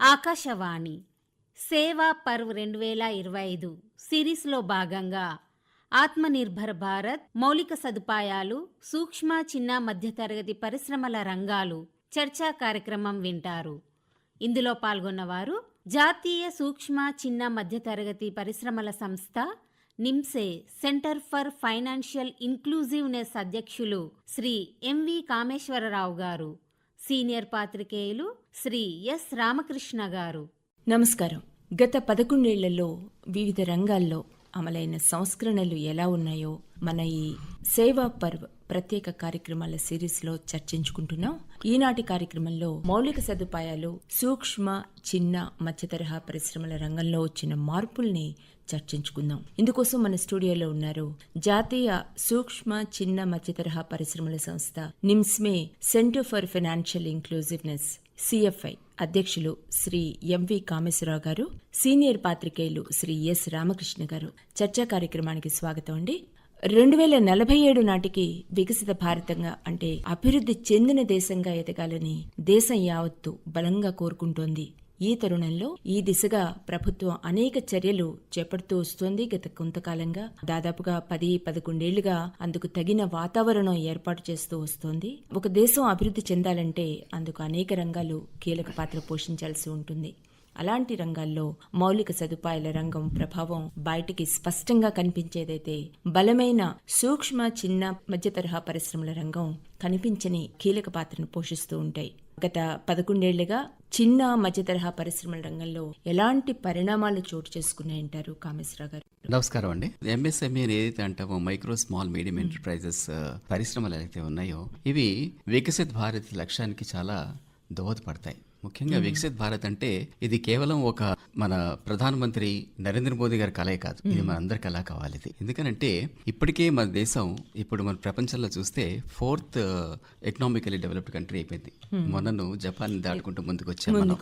ఆకాశవాణి. సేవా పర్వ్ రెండు వేల ఇరవై ఐదు సిరీస్లో భాగంగా ఆత్మనిర్భర్ భారత్ మౌలిక సదుపాయాలు సూక్ష్మ చిన్న మధ్యతరగతి పరిశ్రమల రంగాలు చర్చా కార్యక్రమం వింటారు. ఇందులో పాల్గొన్నవారు జాతీయ సూక్ష్మ చిన్న మధ్యతరగతి పరిశ్రమల సంస్థ NIMSME centre for financial inclusiveness అధ్యక్షులు శ్రీ ఎంవి కామేశ్వరరావు గారు. సీనియర్ పాత్రికేయులు శ్రీ ఎస్ రామకృష్ణ గారు. నమస్కారం. గత పదకొండేళ్ళలో వివిధ రంగాల్లో అమలైన సంస్కరణలు ఎలా ఉన్నాయో మన ఈ సేవా పర్వ్ ప్రత్యేక కార్యక్రమాల సిరీస్లో చర్చించుకుంటున్నాం. ఈనాటి కార్యక్రమంలో మౌలిక సదుపాయాలు సూక్ష్మ చిన్న మధ్య తరహా పరిశ్రమల రంగంలో వచ్చిన మార్పుల్ని చర్చించుకుందాం. ఇందుకోసం మన స్టూడియోలో ఉన్నారు జాతీయ సూక్ష్మ చిన్న మధ్య తరహా పరిశ్రమల సంస్థ NIMSME centre for financial inclusiveness CFI అధ్యక్షులు శ్రీ ఎంవి కామేశ్వరరావు గారు సీనియర్ పాత్రికేయులు శ్రీ ఎస్ రామకృష్ణ గారు. చర్చా కార్యక్రమానికి స్వాగతం అండి. రెండు వేల నలభై ఏడు నాటికి వికసిత భారతంగా అంటే అభివృద్ధి చెందిన దేశంగా ఎదగాలని దేశం యావత్తు బలంగా కోరుకుంటోంది. ఈ తరుణంలో ఈ దిశగా ప్రభుత్వం అనేక చర్యలు చేపడుతూ వస్తోంది గత కొంతకాలంగా. దాదాపుగా పది పదకొండేళ్ళుగా అందుకు తగిన వాతావరణం ఏర్పాటు చేస్తూ వస్తోంది. ఒక దేశం అభివృద్ధి చెందాలంటే అందుకు అనేక రంగాలు కీలక పాత్ర పోషించాల్సి ఉంటుంది. అలాంటి రంగాల్లో మౌలిక సదుపాయాల రంగం ప్రభావం బయటికి స్పష్టంగా కనిపించేదైతే బలమైన సూక్ష్మ చిన్న మధ్య తరహా పరిశ్రమల రంగం కనిపించని కీలక పాత్రను పోషిస్తూ ఉంటాయి. గత పదకొండేళ్ళుగా చిన్న మధ్యతరహా పరిశ్రమల రంగంలో ఎలాంటి పరిణామాలు చోటు చేసుకున్నాయంటారు కామేశ్వరరావు గారు? నమస్కారం అండి. ఎంఎస్ఎంఈ ఏదైతే అంటామో మైక్రో స్మాల్ మీడియం ఎంటర్ప్రైజెస్ పరిశ్రమలు ఏదైతే ఉన్నాయో ఇవి వికసిత్ భారత్ లక్ష్యానికి చాలా దోహదపడతాయి. ముఖ్యంగా వికసిత్ భారత్ అంటే ఇది కేవలం ఒక మన ప్రధానమంత్రి నరేంద్ర మోదీ గారి కలే కాదు. ఇది మన అందరి కళ కావాలి ఇది ఎందుకనంటే ఇప్పటికే మన దేశం ఇప్పుడు మన ప్రపంచంలో చూస్తే ఫోర్త్ ఎకనామికలీ డెవలప్డ్ కంట్రీ అయిపోయింది. మొన్నను జపాన్ దాటుకుంటూ ముందుకు వచ్చాం మనం.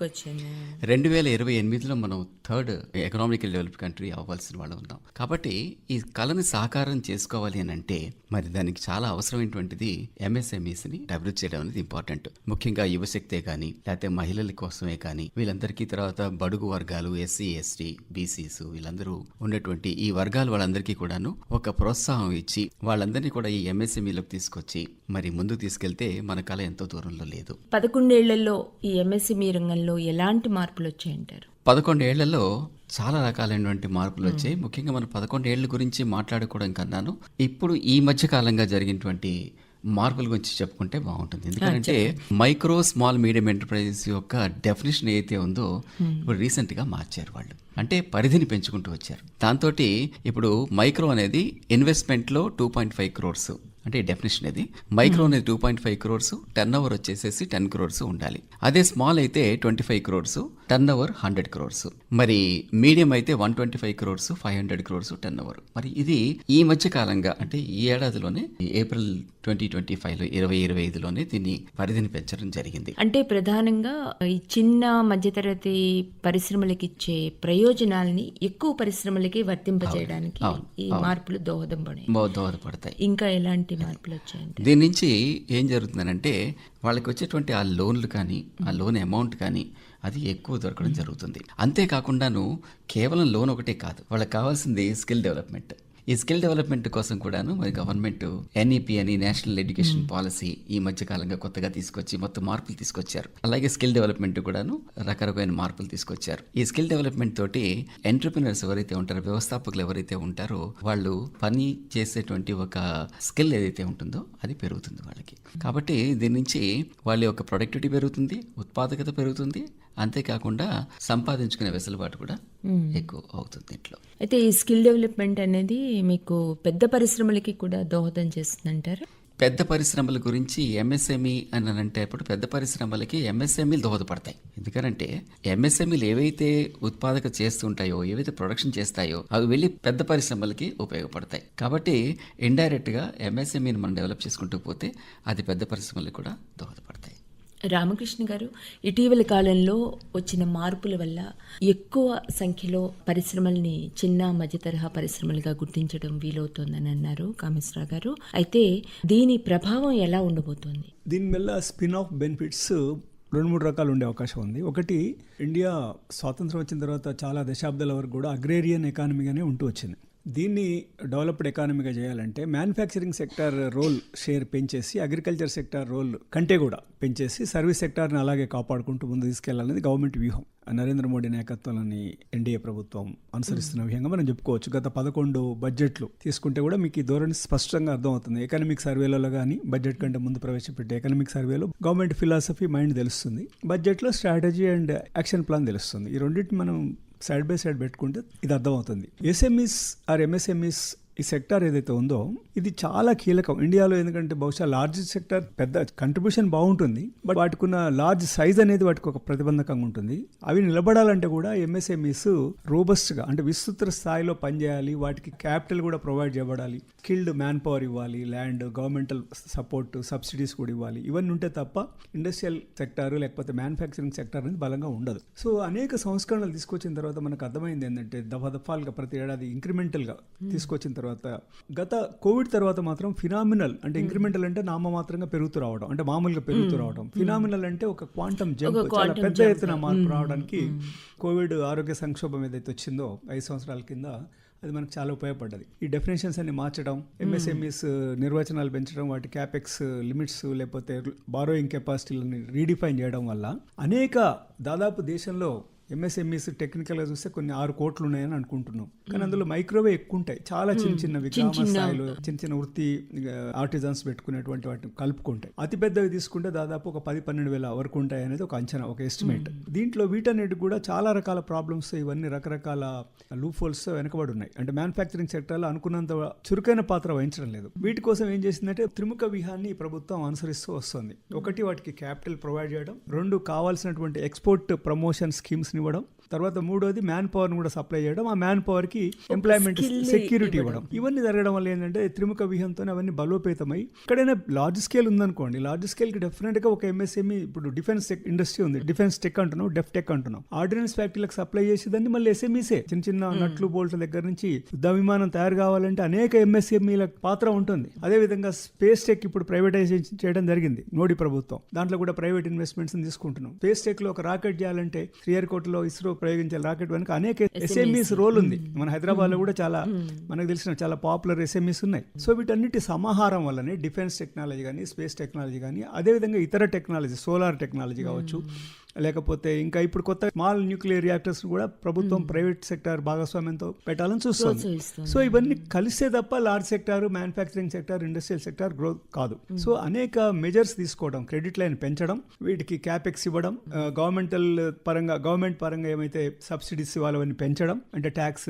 రెండు వేల ఇరవై ఎనిమిదిలో మనం థర్డ్ ఎకనామికల్ డెవలప్డ్ కంట్రీ అవ్వాల్సిన వాళ్ళు ఉన్నాం. కాబట్టి ఈ కళని సాకారం చేసుకోవాలి అని అంటే మరి దానికి చాలా అవసరమైనటువంటిది MSMEs ని అభివృద్ధి చేయడం అనేది ఇంపార్టెంట్ ముఖ్యంగా యువశక్తే కానీ లేకపోతే మహిళల కోసమే కానీ వీళ్ళందరికీ తర్వాత బడుగు వర్గాలు ఎస్సీ ఎస్టీ బీసీస్ వీళ్ళందరూ ఉన్నటువంటి ఈ వర్గాల వాళ్ళందరికీ కూడాను ఒక ప్రోత్సాహం ఇచ్చి వాళ్ళందరినీ కూడా ఈ ఎంఎస్ఎంఈలోకి తీసుకొచ్చి మరి ముందుకు తీసుకెళ్తే మన కళ ఎంతో దూరంలో లేదు. పదకొండేళ్ళలో ఈ ఎంఎస్ఎంఈ రంగంలో ఎలాంటి మార్పులు వచ్చాయంటారు? పదకొండేళ్ళలో చాలా రకాలైనటువంటి మార్పులు వచ్చాయి. ముఖ్యంగా మనం పదకొండేళ్ళ గురించి మాట్లాడుకోవడం కన్నాను. ఇప్పుడు ఈ మధ్య కాలంగా జరిగినటువంటి మార్పుల గురించి చెప్పుకుంటే బాగుంటుంది. ఎందుకంటే మైక్రో స్మాల్ మీడియం ఎంటర్ప్రైజెస్ యొక్క డెఫినేషన్ ఏదైతే ఉందో ఇప్పుడు రీసెంట్గా మార్చారు వాళ్ళు. అంటే పరిధిని పెంచుకుంటూ వచ్చారు. దాంతో ఇప్పుడు మైక్రో అనేది ఇన్వెస్ట్మెంట్లో టూ పాయింట్ ఫైవ్ క్రోర్స్. అంటే డెఫినేషన్ ఇది. మైక్రో అనేది two point five crores turn over వచ్చేసేసి టెన్ క్రోర్స్ ఉండాలి. అదే స్మాల్ అయితే twenty five crores turn over hundred crores. మరి మీడియం అయితే one twenty five crores five hundred crores turn over మరి ఇది ఈ మధ్య కాలంగా అంటే ఈ ఏడాదిలోనే ఏప్రిల్ ట్వంటీ ట్వంటీ ఫైవ్లో ఇరవై ఇరవై ఐదులోనే దీన్ని పరిధిని పెంచడం జరిగింది. అంటే ప్రధానంగా ఈ చిన్న మధ్యతరగతి పరిశ్రమలకు ఇచ్చే ప్రయోజనాల్ని ఎక్కువ పరిశ్రమలకి వర్తింపజేయడానికి ఈ మార్పులు దోహదం దోహదపడతాయి. ఇంకా ఎలాంటి మార్పులు వచ్చాయంటే దీని నుంచి ఏం జరుగుతుందనంటే వాళ్ళకి వచ్చేటువంటి ఆ లోన్లు కానీ ఆ లోన్ అమౌంట్ కానీ అది ఎక్కువ దొరకడం జరుగుతుంది. అంతేకాకుండాను కేవలం లోన్ ఒకటే కాదు వాళ్ళకి కావాల్సింది స్కిల్ డెవలప్మెంట్. ఈ స్కిల్ డెవలప్మెంట్ కోసం కూడాను మరి గవర్నమెంట్ ఎన్ఈపి అని నేషనల్ ఎడ్యుకేషన్ పాలసీ ఈ మధ్య కాలంగా కొత్తగా తీసుకొచ్చి మొత్తం మార్పులు తీసుకొచ్చారు. అలాగే స్కిల్ డెవలప్మెంట్ కూడాను రకరకాలైన మార్పులు తీసుకొచ్చారు. ఈ స్కిల్ డెవలప్మెంట్ తోటి ఎంటర్ప్రినర్స్ ఎవరైతే ఉంటారో వ్యవస్థాపకులు ఎవరైతే ఉంటారో వాళ్ళు పని చేసేటువంటి ఒక స్కిల్ ఏదైతే ఉంటుందో అది పెరుగుతుంది వాళ్ళకి. కాబట్టి దీని నుంచి వాళ్ళ యొక్క ప్రొడక్టివిటీ పెరుగుతుంది ఉత్పాదకత పెరుగుతుంది అంతేకాకుండా సంపాదించుకునే వెసులుబాటు కూడా ఎక్కువ అవుతుంది దీంట్లో. అయితే ఈ స్కిల్ డెవలప్మెంట్ అనేది మీకు పెద్ద పరిశ్రమలకి కూడా దోహదం చేస్తుందంటారు? పెద్ద పరిశ్రమల గురించి ఎంఎస్ఎంఈ అని అంటే అప్పుడు పెద్ద పరిశ్రమలకి ఎంఎస్ఎంఈలు దోహదపడతాయి. ఎందుకంటే ఎంఎస్ఎంఈలు ఏవైతే ఉత్పాదక చేస్తుంటాయో ఏవైతే ప్రొడక్షన్ చేస్తాయో అవి వెళ్ళి పెద్ద పరిశ్రమలకి ఉపయోగపడతాయి. కాబట్టి ఇండైరెక్ట్గా ఎంఎస్ఎంఈని మనం డెవలప్ చేసుకుంటూ పోతే అది పెద్ద పరిశ్రమలకు కూడా దోహదపడతాయి. రామకృష్ణ గారు ఇటీవల కాలంలో వచ్చిన మార్పుల వల్ల ఎక్కువ సంఖ్యలో పరిశ్రమల్ని చిన్న మధ్య తరహా పరిశ్రమలుగా గుర్తించడం వీలవుతోందని అన్నారు కామేశ్వర గారు. అయితే దీని ప్రభావం ఎలా ఉండబోతోంది? దీనివల్ల స్పిన్ ఆఫ్ బెనిఫిట్స్ రెండు మూడు రకాలు ఉండే అవకాశం ఉంది. ఒకటి ఇండియా స్వాతంత్రం వచ్చిన తర్వాత చాలా దశాబ్దాల వరకు కూడా అగ్రేరియన్ ఎకానమీగానే ఉంటూ వచ్చింది. దీన్ని డెవలప్డ్ ఎకానమీగా చేయాలంటే మ్యానుఫ్యాక్చరింగ్ సెక్టార్ రోల్ షేర్ పెంచేసి అగ్రికల్చర్ సెక్టార్ రోల్ కంటే కూడా పెంచేసి సర్వీస్ సెక్టార్ని అలాగే కాపాడుకుంటూ ముందు తీసుకెళ్ళాలనేది గవర్నమెంట్ వ్యూహం. నరేంద్ర మోడీ నాయకత్వంలోని ఎన్డీఏ ప్రభుత్వం అనుసరిస్తున్న విధంగా మనం చెప్పుకోవచ్చు. గత పదకొండు బడ్జెట్లు తీసుకుంటే కూడా మీకు ఈ ధోరణి స్పష్టంగా అర్థమవుతుంది. ఎకనామిక్ సర్వేలలో కానీ బడ్జెట్ కంటే ముందు ప్రవేశపెట్టే ఎకనామిక్ సర్వేలో గవర్నమెంట్ ఫిలాసఫీ మైండ్ తెలుస్తుంది. బడ్జెట్లో స్ట్రాటజీ అండ్ యాక్షన్ ప్లాన్ తెలుస్తుంది. ఈ రెండింటిని మనం సైడ్ బై సైడ్ పెట్టుకుంటే ఇది అర్థమవుతుంది. ఎస్ఎంఈస్ ఆర్ ఎంఎస్ఎంఈస్ ఈ సెక్టార్ ఏదైతే ఉందో ఇది చాలా కీలకం. ఇండియాలో ఎందుకంటే బహుశా లార్జ్ సెక్టార్ పెద్ద కంట్రిబ్యూషన్ బాగుంటుంది బట్ వాటికి ఉన్న లార్జ్ సైజ్ అనేది వాటికి ఒక ప్రతిబంధకంగా ఉంటుంది. అవి నిలబడాలంటే కూడా ఎంఎస్ఎంఈస్ రోబస్ట్గా అంటే విస్తృత స్థాయిలో పనిచేయాలి వాటికి క్యాపిటల్ కూడా ప్రొవైడ్ చేయబడాలి. స్కిల్డ్ మ్యాన్ పవర్ ఇవ్వాలి ల్యాండ్ గవర్నమెంటల్ సపోర్ట్ సబ్సిడీస్ కూడా ఇవ్వాలి. ఇవన్నీ ఉంటే తప్ప ఇండస్ట్రియల్ సెక్టార్ లేకపోతే మ్యానుఫ్యాక్చరింగ్ సెక్టార్ అనేది బలంగా ఉండదు. సో అనేక సంస్కరణలు తీసుకొచ్చిన తర్వాత మనకు అర్థమైంది ఏంటంటే దఫా దఫాలుగా ప్రతి ఏడాది ఇంక్రిమెంటల్గా తీసుకొచ్చిన తర్వాత గత కోవిడ్ తర్వాత మాత్రం ఫినామినల్ అంటే ఇంక్రిమెంటల్ అంటే నామమాత్రంగా పెరుగుతూ రావడం అంటే మామూలుగా పెరుగుతూ రావడం. ఫినామినల్ అంటే ఒక క్వాంటమ్ జంప్ చాలా పెద్ద ఎత్తున మార్పు రావడానికి కోవిడ్ ఆరోగ్య సంక్షోభం ఏదైతే వచ్చిందో ఐదు సంవత్సరాల కింద అది మనకు చాలా ఉపయోగపడ్డది. ఈ డెఫినేషన్స్ అన్ని మార్చడం ఎంఎస్ఎంఈస్ నిర్వచనాలు పెంచడం వాటి క్యాపెక్స్ లిమిట్స్ లేకపోతే బారోయింగ్ కెపాసిటీలని రీడిఫైన్ చేయడం వల్ల అనేక దాదాపు దేశంలో ఎంఎస్ఎంఈస్ టెక్నికల్గా చూస్తే కొన్ని ఆరు కోట్లు ఉన్నాయని అనుకుంటున్నాం. కానీ అందులో మైక్రోవేవ్ ఎక్కువ ఉంటాయి చాలా చిన్న చిన్నవి గ్రామ స్థాయిలో చిన్న చిన్న వృత్తి ఆర్టిజన్స్ పెట్టుకునేటువంటి వాటిని కలుపుకుంటాయి. అతి పెద్దవి తీసుకుంటే దాదాపు ఒక పది పన్నెండు వేల వరకు ఉంటాయి అనేది ఒక అంచనా ఒక ఎస్టిమేట్ దీంట్లో వీటన్నిటి కూడా చాలా రకాల ప్రాబ్లమ్స్ ఇవన్నీ రకరకాల లూప్ హోల్స్ వెనకబడి ఉన్నాయి అంటే మ్యానుఫ్యాక్చరింగ్ సెక్టర్లో అనుకున్నంత చురుకైన పాత్ర వహించడం లేదు. వీటి కోసం ఏం చేసిందంటే త్రిముఖ వ్యూహాన్ని ప్రభుత్వం అనుసరిస్తూ వస్తుంది. ఒకటి వాటికి క్యాపిటల్ ప్రొవైడ్ చేయడం రెండు కావాల్సినటువంటి ఎక్స్పోర్ట్ ప్రమోషన్ స్కీమ్స్ ఇవ్వడం తర్వాత మూడోది మ్యాన్ పవర్ కూడా సప్లై చేయడం ఆ మ్యాన్ పవర్కి ఎంప్లాయ్మెంట్ సెక్యూరిటీ ఇవ్వడం. ఇవన్నీ జరగడం వల్ల ఏంటంటే త్రిముఖ వ్యూహంతో అవన్నీ బలోపేతమై ఎక్కడైనా లార్జ్ స్కేల్ ఉందనుకోండి లార్జ్ స్కేల్కి డెఫినెట్గా ఒక ఎంఎస్ఎంఈ ఇప్పుడు డిఫెన్స్ ఇండస్ట్రీ ఉంది డిఫెన్స్ టెక్ అంటున్నాం డెఫ్ టెక్ అంటున్నాం. ఆర్డినెన్స్ ఫ్యాక్టరీలకు సప్లై చేసేదాన్ని మళ్ళీ ఎస్ఎంఈసే చిన్న చిన్న నట్లు బోల్ట్ల దగ్గర నుంచి యుద్ధ విమానం తయారు కావాలంటే అనేక ఎంఎస్ఎంఈల పాత్ర ఉంటుంది. అదే విధంగా స్పేస్ టెక్ ఇప్పుడు ప్రైవేటైజేషన్ చేయడం జరిగింది మోడీ ప్రభుత్వం. దాంట్లో కూడా ప్రైవేట్ ఇన్వెస్ట్మెంట్స్ తీసుకుంటున్నాం. స్పేస్ టెక్లో ఒక రాకెట్ చేయాలంటే శ్రీహరికోటలో ఇస్రో ప్రయోగించే రాకెట్ వెనుక అనేక ఎస్ఎంఈస్ రోల్ ఉంది. మన హైదరాబాద్లో కూడా చాలా మనకు తెలిసిన చాలా పాపులర్ ఎస్ఎంఈస్ ఉన్నాయి. సో వీటన్నిటి సమాహారం వల్లనే డిఫెన్స్ టెక్నాలజీ కానీ స్పేస్ టెక్నాలజీ కానీ అదేవిధంగా ఇతర టెక్నాలజీ సోలార్ టెక్నాలజీ కావచ్చు లేకపోతే ఇంకా ఇప్పుడు కొత్త స్మాల్ న్యూక్లియర్ రియాక్టర్స్ కూడా ప్రభుత్వం ప్రైవేట్ సెక్టార్ భాగస్వామ్యంతో పెట్టాలని చూస్తుంది. సో ఇవన్నీ కలిసే తప్ప large sector manufacturing sector industrial sector growth కాదు. సో అనేక మెజర్స్ తీసుకోవడం క్రెడిట్ లైన్ పెంచడం వీటికి క్యాపెక్స్ ఇవ్వడం గవర్నమెంటల్ పరంగా గవర్నమెంట్ పరంగా ఏమైతే సబ్సిడీస్ ఇవ్వాలని పెంచడం అంటే tax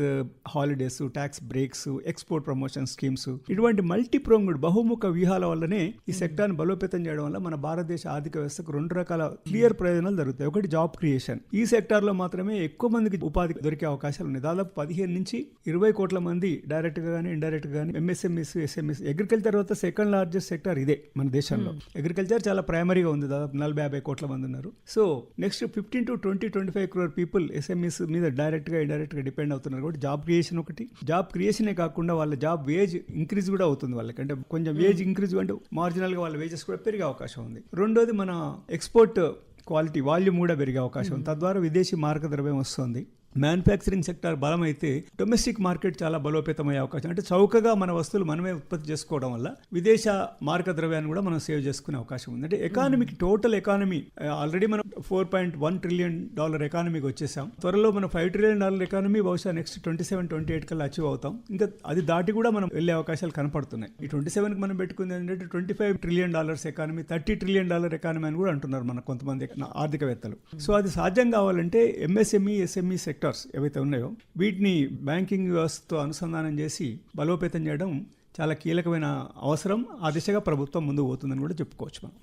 holidays tax breaks export promotion schemes ఇటువంటి మల్టీ ప్రోంగుడ్ బహుముఖ వ్యూహాల వల్లనే ఈ సెక్టార్ని బలోపేతం చేయడం వల్ల మన భారతదేశ ఆర్థిక వ్యవస్థకు రెండు రకాల క్లియర్ ప్రయోజనాలు జరుగుతాయి. ఒకటి జాబ్ క్రియేషన్ ఈ సెక్టార్లో మాత్రమే ఎక్కువ మందికి ఉపాధి దొరికే అవకాశాలు ఉన్నాయి. దాదాపు పదిహేను నుంచి ఇరవై కోట్ల మంది డైరెక్ట్గా కానీ ఇండైరెక్ట్ కానీ ఎంఎస్ఎంఎస్ ఎస్ఎంఎస్ అగ్రికల్చర్ తర్వాత సెకండ్ లార్జెస్ట్ సెక్టార్ ఇదే మన దేశంలో. అగ్రికల్చర్ చాలా ప్రైమరీగా ఉంది. దాదాపు నలభై యాభై కోట్ల మంది ఉన్నారు. So next fifteen to twenty twenty five crore people SMS మీద డైరెక్ట్గా ఇండైరెక్ట్గా డిపెండ్ అవుతున్నారు. కాబట్టి జాబ్ క్రియేషన్ ఒకటి. జాబ్ క్రియేషనే కాకుండా వాళ్ళ జాబ్ వేజ్ ఇంక్రీజ్ కూడా అవుతుంది వాళ్ళకి. అంటే కొంచెం వేజ్ ఇంక్రీజ్ అంటే మార్జినల్గా వాళ్ళ వేజెస్ కూడా పెరిగే అవకాశం ఉంది. రెండోది మన ఎక్స్పోర్ట్ క్వాలిటీ వాల్యూమ్ కూడా పెరిగే అవకాశం ఉంది. తద్వారా విదేశీ మార్క ద్రవ్యం వస్తుంది. మ్యానుఫ్యాక్చరింగ్ సెక్టార్ బలమైతే డొమెస్టిక్ మార్కెట్ చాలా బలోపేతమయ్యే అవకాశం. అంటే చౌకగా మన వస్తువులు మనమే ఉత్పత్తి చేసుకోవడం వల్ల విదేశ మార్క ద్రవ్యాన్ని కూడా మనం సేవ్ చేసుకునే అవకాశం ఉంది. అంటే ఎకానమీకి టోటల్ ఎకానమీ ఆల్రెడీ మనం four point one trillion dollar ఎకానమీకి వచ్చేసాం. త్వరలో మనం ఫైవ్ ట్రిలియన్ డాలర్ ఎకానమీ బహుశా next twenty seven twenty eight కల్లా అచీవ్ అవుతాం. ఇంకా అది దాటి కూడా మనం వెళ్ళే అవకాశాలు కనపడుతున్నాయి. ఈ ట్వంటీ సెవెన్కి మనం పెట్టుకుంది ఏంటంటే twenty five trillion dollars economy thirty trillion dollar economy అని కూడా అంటున్నారు మన కొంతమంది ఆర్థికవేత్తలు. సో అది సాధ్యం కావాలంటే ఎంఎస్ఎంఈ ఎస్ఎంఈ సెక్టార్స్ ఏవైతే ఉన్నాయో వీటిని బ్యాంకింగ్ వ్యవస్థతో అనుసంధానం చేసి బలోపేతం చేయడం చాలా కీలకమైన అవసరం. ఆ దిశగా ప్రభుత్వం ముందుకు పోతుందని కూడా చెప్పుకోవచ్చు మనం.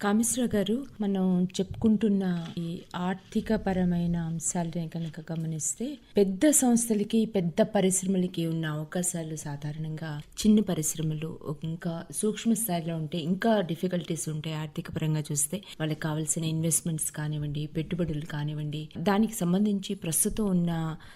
కామేశ్వర గారు మనం చెప్పుకుంటున్న ఈ ఆర్థిక పరమైన అంశాలని కనుక గమనిస్తే పెద్ద సంస్థలకి పెద్ద పరిశ్రమలకి ఉన్న అవకాశాలు సాధారణంగా చిన్న పరిశ్రమలు ఇంకా సూక్ష్మ స్థాయిలో ఉంటే ఇంకా డిఫికల్టీస్ ఉంటాయి ఆర్థిక పరంగా చూస్తే వాళ్ళకి కావాల్సిన ఇన్వెస్ట్మెంట్స్ కానివ్వండి పెట్టుబడులు కానివ్వండి దానికి సంబంధించి ప్రస్తుతం ఉన్న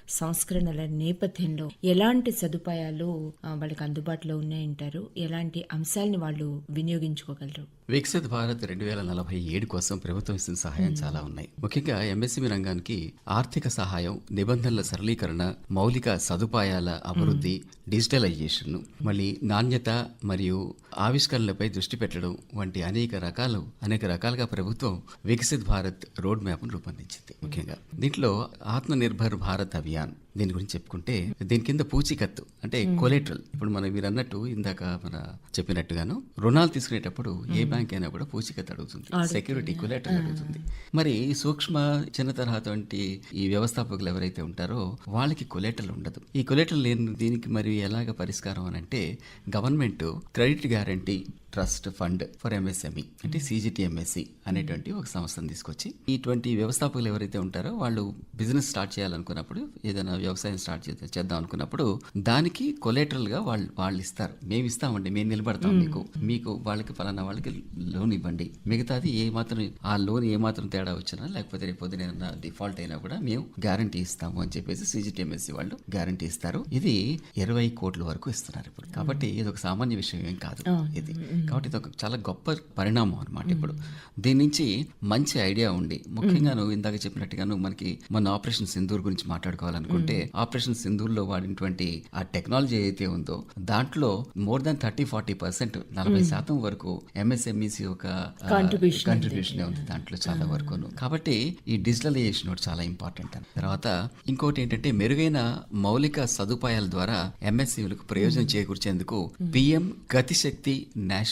సంస్కరణల నేపథ్యంలో ఎలాంటి సదుపాయాలు వాళ్ళకి అందుబాటులో ఉన్నాయంటారు? ఎలాంటి అంశాలని వాళ్ళు వినియోగించుకోగలరు? వికసిత్ భారత్ రెండు వేల నలభై ఏడు కోసం ప్రభుత్వం ఇస్తున్న సహాయం చాలా ఉన్నాయి. ముఖ్యంగా ఎంఎస్ఎంఈ రంగానికి ఆర్థిక సహాయం నిబంధనల సరళీకరణ మౌలిక సదుపాయాల అభివృద్ధి డిజిటలైజేషన్ మళ్ళీ నాణ్యత మరియు ఆవిష్కరణలపై దృష్టి పెట్టడం వంటి అనేక రకాలు అనేక రకాలుగా ప్రభుత్వం వికసిత్ భారత్ రోడ్ మ్యాప్ను రూపొందించింది. ముఖ్యంగా దీంట్లో ఆత్మ నిర్భర్ భారత్ అభియాన్ దీని గురించి చెప్పుకుంటే దీని కింద పూచీకత్తు అంటే కొలెట్రల్ ఇప్పుడు మనం మీరు అన్నట్టు ఇందాక మన చెప్పినట్టుగాను రుణాలు తీసుకునేటప్పుడు ఏ బ్యాంక్ అయినా కూడా పూచీకత్తు అడుగుతుంది. సెక్యూరిటీ కొలెట్రల్ అడుగుతుంది. మరి సూక్ష్మ చిన్న తరహా వంటి ఈ వ్యవస్థాపకులు ఎవరైతే ఉంటారో వాళ్ళకి కొలెటరల్ ఉండదు. ఈ కొలెటరల్ లేని దీనికి మరి ఎలాగ పరిష్కారం అని అంటే government credit guarantee trust fund for MSME అంటే సిజిటిఎంఎస్సి అనేటువంటి ఒక సంస్థను తీసుకొచ్చి ఇటువంటి వ్యవస్థాపకులు ఎవరైతే ఉంటారో వాళ్ళు బిజినెస్ స్టార్ట్ చేయాలనుకున్నప్పుడు ఏదైనా వ్యవసాయం స్టార్ట్ చేద్దాం చేద్దాం అనుకున్నప్పుడు దానికి కొలేటరల్గా వాళ్ళు వాళ్ళు ఇస్తారు. మేము ఇస్తామండి మేము నిలబడతాం మీకు. మీకు వాళ్ళకి ఫలానా వాళ్ళకి లోన్ ఇవ్వండి. మిగతాది ఏ మాత్రం ఆ లోన్ ఏ మాత్రం తేడా వచ్చినా లేకపోతే రేపు పొద్దున డిఫాల్ట్ అయినా కూడా మేము గ్యారంటీ ఇస్తాము అని చెప్పేసి సిజిటిఎంఎస్సి వాళ్ళు గ్యారంటీ ఇస్తారు. ఇది ఇరవై కోట్ల వరకు ఇస్తున్నారు ఇప్పుడు. కాబట్టి ఇది ఒక సామాన్య విషయం ఏం కాదు ఇది. కాబట్టి ఇది ఒక చాలా గొప్ప పరిణామం అనమాట ఇప్పుడు. దీని నుంచి మంచి ఐడియా ఉండి ముఖ్యంగా నువ్వు ఇందాక చెప్పినట్టుగాను మనకి మన ఆపరేషన్ సింధూర్ గురించి మాట్లాడుకోవాలనుకుంటే ఆపరేషన్ సింధూర్లో వాడినటువంటి ఆ టెక్నాలజీ ఏదైతే ఉందో దాంట్లో more than thirty forty percent నలభై శాతం వరకు ఎంఎస్ఎంఈసి ఒక Contribution కంట్రిబ్యూషన్ ఉంది దాంట్లో చాలా వరకును. కాబట్టి ఈ డిజిటలైజేషన్ చాలా ఇంపార్టెంట్ అని. తర్వాత ఇంకోటి ఏంటంటే మెరుగైన మౌలిక సదుపాయాల ద్వారా ఎంఎస్సీలకు ప్రయోజనం చేకూర్చేందుకు PM Gatishakti national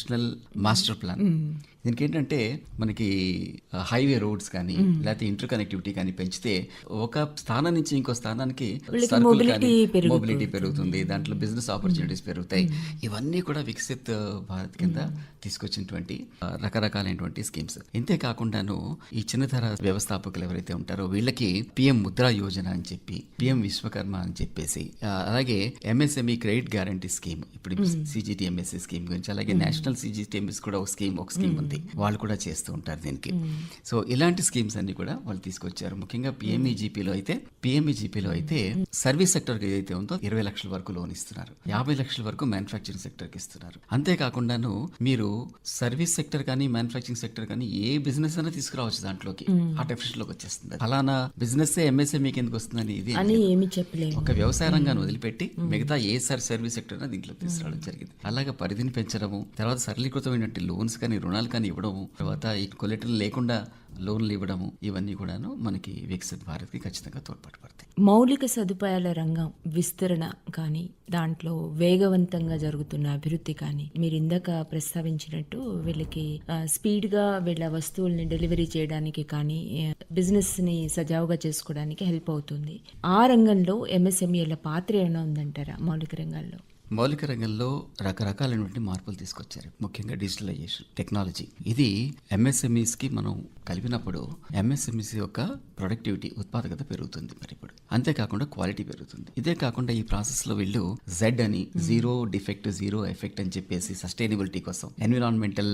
master plan దీనికి ఏంటంటే మనకి హైవే రోడ్స్ కానీ లేకపోతే ఇంటర్ కనెక్టివిటీ కానీ పెంచితే ఒక స్థానం నుంచి ఇంకో స్థానానికి మొబిలిటీ పెరుగుతుంది. దాంట్లో బిజినెస్ ఆపర్చునిటీస్ పెరుగుతాయి. ఇవన్నీ కూడా వికసిత్ భారత్ కింద తీసుకొచ్చినటువంటి రకరకాలైనటువంటి స్కీమ్స్ ఇంతే కాకుండాను ఈ చిన్నతర వ్యవస్థాపకులు ఎవరైతే ఉంటారో వీళ్ళకి పిఎం ముద్రా యోజన అని చెప్పి పిఎం విశ్వకర్మ అని చెప్పేసి అలాగే ఎంఎస్ఎంఈ క్రెడిట్ గ్యారంటీ స్కీమ్ ఇప్పుడు సిజిటిఎంఎస్సి స్కీమ్ గురించి అలాగే నేషనల్ సిజిటిఎంఎస్ కూడా ఒక స్కీమ్ ఒక స్కీమ్ ఉంది. వాళ్ళు కూడా చేస్తూ ఉంటారు దీనికి. సో ఇలాంటి స్కీమ్స్ అన్ని కూడా వాళ్ళు తీసుకొచ్చారు. ముఖ్యంగా పిఎంఈజీపీలో అయితే పిఎంఈజీపీలో అయితే సర్వీస్ సెక్టర్ ఏదైతే ఉందో ఇరవై లక్షల వరకు లోన్ ఇస్తున్నారు. యాభై లక్షల వరకు మ్యానుఫ్యాక్చరింగ్ సెక్టర్కి ఇస్తున్నారు. అంతేకాకుండాను మీరు సర్వీస్ సెక్టర్ కానీ మ్యానుఫ్యాక్చరింగ్ సెక్టర్ కానీ ఏ బిజినెస్ అయినా తీసుకురావచ్చు దాంట్లోకి. ఆ డెఫినేషన్లోకి వచ్చేస్తుంది ఫలానా బిజినెస్ ఎంఎస్ఎంఈ కిందకి వస్తుందని ఇది అని ఏమి చెప్పలేము. ఒక వ్యవసాయ రంగాన్ని వదిలిపెట్టి మిగతా ఏ సార్ సర్వీస్ సెక్టర్ అయినా దీంట్లో తీసుకురావడం జరిగింది. అలాగే పరిధిని పెంచడము తర్వాత సరళీకృతమైనటువంటి లోన్స్ కానీ రుణాలు కానీ ఇవ్వడము. తర్వాత ఈ కొలెటర్లు లేకుండా లోన్లు ఇవ్వడము ఇవన్నీ కూడాను మనకి వికసిత్ భారత్కి ఖచ్చితంగా తోడ్పడతాయి మౌలిక సదుపాయాల రంగం విస్తరణ కానీ దాంట్లో వేగవంతంగా జరుగుతున్న అభివృద్ధి కానీ మీరు ఇందాక ప్రస్తావించినట్టు వీళ్ళకి స్పీడ్గా వీళ్ళ వస్తువుల్ని డెలివరీ చేయడానికి కానీ బిజినెస్ని సజావుగా చేసుకోవడానికి హెల్ప్ అవుతుంది. ఆ రంగంలో ఎంఎస్ఎంఈల పాత్ర ఏమైనా ఉందంటారా మౌలిక రంగాల్లో? మౌలిక రంగంలో రకరకాలైనటువంటి మార్పులు తీసుకొచ్చారు. ముఖ్యంగా డిజిటలైజేషన్ టెక్నాలజీ. ఇది ఎంఎస్ఎంఈస్కి మనం కలిపినప్పుడు ఎంఎస్ఎంఈస్ యొక్క ప్రొడక్టివిటీ ఉత్పాదకత పెరుగుతుంది మరి ఇప్పుడు. అంతేకాకుండా క్వాలిటీ పెరుగుతుంది. ఇదే కాకుండా ఈ ప్రాసెస్లో వీళ్ళు జెడ్ అని జీరో డిఫెక్ట్ జీరో ఎఫెక్ట్ అని చెప్పేసి సస్టైనబిలిటీ కోసం ఎన్విరాన్మెంటల్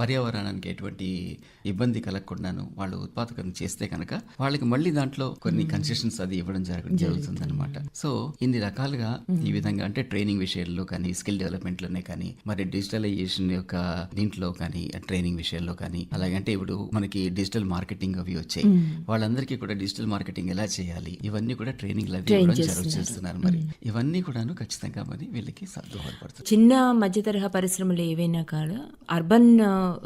పర్యావరణానికి ఎటువంటి ఇబ్బంది కలగకుండాను వాళ్ళు ఉత్పాదకం చేస్తే కనుక వాళ్ళకి మళ్ళీ దాంట్లో కొన్ని కన్సెషన్స్ అది ఇవ్వడం జరగ జరుగుతుంది. అనమాట సో ఇన్ని రకాలుగా ఈ విధంగా అంటే ట్రైనింగ్ విషయాల్లో కానీ స్కిల్ డెవలప్మెంట్లోనే కానీ మరి డిజిటలైజేషన్ యొక్క దీంట్లో కానీ ట్రైనింగ్ విషయాల్లో కానీ అలాగే అంటే ఇప్పుడు మనకి డిజిటల్ మార్కెటింగ్ అవి వచ్చాయి. వాళ్ళందరికీ కూడా డిజిటల్ మార్కెటింగ్ ఎలా చేయాలి? ఇవన్నీ కూడా ట్రైనింగ్ చేస్తున్నారు. మరి. ఇవన్నీ కూడాను ఖచ్చితంగా మరి వీళ్ళకి స- దోహదపడుతుంది చిన్న మధ్య తరహా పరిశ్రమలు ఏవైనా కాదు అర్బన్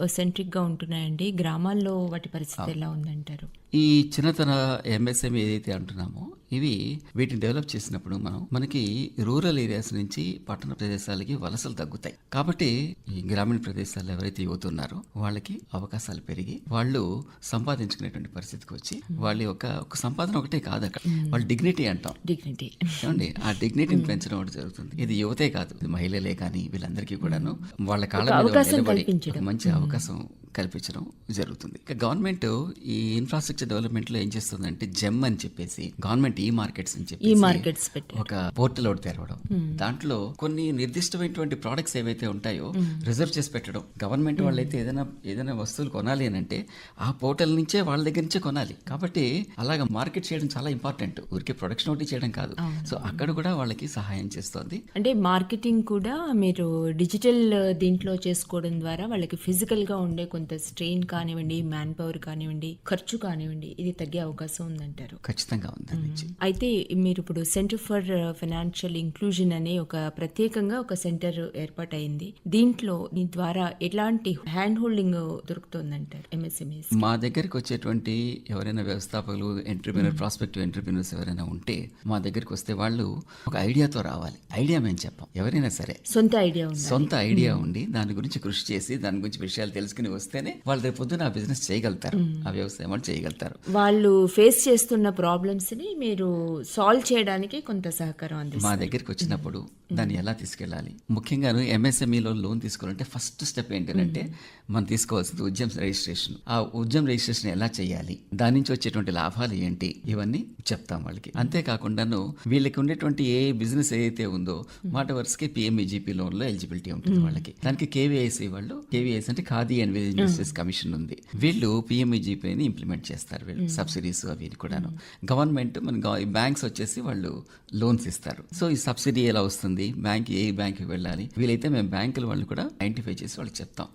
సెంట్రిక్గా ఉంటున్నాయండి. గ్రామాల్లో వాటి పరిస్థితి ఎలా ఉందంటారు? ఈ చిన్నతన ఎంఎస్ఎంఈ ఏదైతే అంటున్నామో ఇవి వీటిని డెవలప్ చేసినప్పుడు మనం మనకి రూరల్ ఏరియాస్ నుంచి పట్టణ ప్రదేశాలకి వలసలు తగ్గుతాయి. కాబట్టి ఈ గ్రామీణ ప్రదేశాల్లో ఎవరైతే యువత ఉన్నారో వాళ్ళకి అవకాశాలు పెరిగి వాళ్ళు సంపాదించుకునేటువంటి పరిస్థితికి వచ్చి వాళ్ళ యొక్క ఒక సంపాదన ఒకటే కాదు అక్కడ. వాళ్ళ డిగ్నిటీ అంటాం. డిగ్నిటీ ఏమండి? ఆ డిగ్నిటీని పెంచడం ఒకటి జరుగుతుంది. ఇది యువతే కాదు. మహిళలే కానీ వీళ్ళందరికీ కూడాను వాళ్ళ కాళ్ళ మీద మంచి అవకాశం కల్పించడం జరుగుతుంది. ఇక గవర్నమెంట్ ఈ ఇన్ఫ్రాస్ట్రక్చర్ డెవలప్మెంట్లో ఏం చేస్తుందంటే జెమ్ అని చెప్పేసి గవర్నమెంట్ ఈ మార్కెట్స్ అని ఈ చెప్పి మార్కెట్స్ పెట్టి ఒక పోర్టల్ ఒకటి తెరవడం. దాంట్లో కొన్ని నిర్దిష్టమైనటువంటి ప్రోడక్ట్స్ ఏవైతే ఉంటాయో రిజర్వ్ చేసి పెట్టడం. గవర్నమెంట్ వాళ్ళైతే ఏదైనా ఏదైనా వస్తువులు కొనాలి అని అంటే ఆ పోర్టల్ నుంచే వాళ్ళ దగ్గర నుంచే కొనాలి. కాబట్టి అలాగా మార్కెట్ చేయడం చాలా ఇంపార్టెంట్ ఊరికే ప్రొడక్షన్ ఒకటి చేయడం కాదు. సో అక్కడ కూడా వాళ్ళకి సహాయం చేస్తోంది. అంటే మార్కెటింగ్ కూడా మీరు డిజిటల్ దీంట్లో చేసుకోవడం ద్వారా వాళ్ళకి ఫిజికల్గా ఉండే కొంత స్ట్రెయిన్ కానివ్వండి మ్యాన్ పవర్ కానివ్వండి ఖర్చు కానివ్వండి ఇది తగ్గే అవకాశం ఉందంటారు. ఖచ్చితంగా ఉంది అయితే మీరు ఇప్పుడు సెంటర్ ఫర్ ఫైనాన్షియల్ ఇంక్లూజన్ అనే ఒక ప్రత్యేకంగా ఒక సెంటర్ ఏర్పాటైంది. దీంట్లో దీని ద్వారా ఎలాంటి హ్యాండ్ హోల్డింగ్ దొరుకుతుందంటారు ఎంఎస్ఎంఈస్ మా దగ్గరికి వచ్చేటువంటి ఎవరైనా వ్యవస్థాపకులు ఎంటర్ప్రినర్ ప్రాస్పెక్టివ్ ఎంటర్ప్రినర్స్ ఎవరైనా ఉంటే మా దగ్గరికి వస్తే వాళ్ళు ఒక ఐడియాతో రావాలి. ఐడియా మేము చెప్పాం. ఎవరైనా సరే. సొంత ఐడియా సొంత ఐడియా ఉండి దాని గురించి కృషి చేసి దాని గురించి విషయాలు తెలుసుకుని వస్తేనే వాళ్ళు రేపు పొద్దున ఆ బిజినెస్ చేయగలుగుతారు. ఆ వ్యవసాయం చేయగలుగుతారు. వాళ్ళు ఫేస్ చేస్తున్న ప్రాబ్లమ్స్ని మీరు సాల్వ్ చేయడానికి కొంత సహకారం అందిస్తారు. మా దగ్గరికి వచ్చినప్పుడు దాన్ని ఎలా తీసుకెళ్ళాలి? ముఖ్యంగా ఎంఎస్ఎంఈలో లోన్ తీసుకోవాలంటే ఫస్ట్ స్టెప్ ఏంటంటే మనం తీసుకోవాల్సింది ఉద్యమ రిజిస్ట్రేషన్ ఆ ఉద్యమ రిజిస్ట్రేషన్ ఎలా చేయాలి? దాని నుంచి వచ్చేటువంటి లాభాలు ఏంటి? ఇవన్నీ చెప్తాం వాళ్ళకి. అంతేకాకుండాను వీళ్ళకి ఉండేటువంటి ఏ బిజినెస్ ఏదైతే ఉందో మాట వరుసకి పిఎంఈజీపీ లోన్లో ఎలిజిబిలిటీ ఉంటుంది వాళ్ళకి. దానికి కేవీఐసీ వాళ్ళు కేవీఐసీ అంటే ఖాదీ అండ్ ఇండస్ట్రీస్ కమిషన్ ఉంది. వీళ్ళు పిఎంఈజీపీని ఇంప్లిమెంట్ చేస్తారు వీళ్ళు సబ్సిడీస్ అవి కూడాను. గవర్నమెంట్ మన బ్యాంక్స్ వచ్చేసి వాళ్ళు లోన్స్ ఇస్తారు. సో ఈ సబ్సిడీ ఎలా వస్తుంది? బ్యాంక్ ఏ బ్యాంక్ వెళ్ళాలి? వీలైతే మేము బ్యాంకుల వాళ్ళు కూడా ఐడెంటిఫై చేసి వాళ్ళకి చెప్తాం.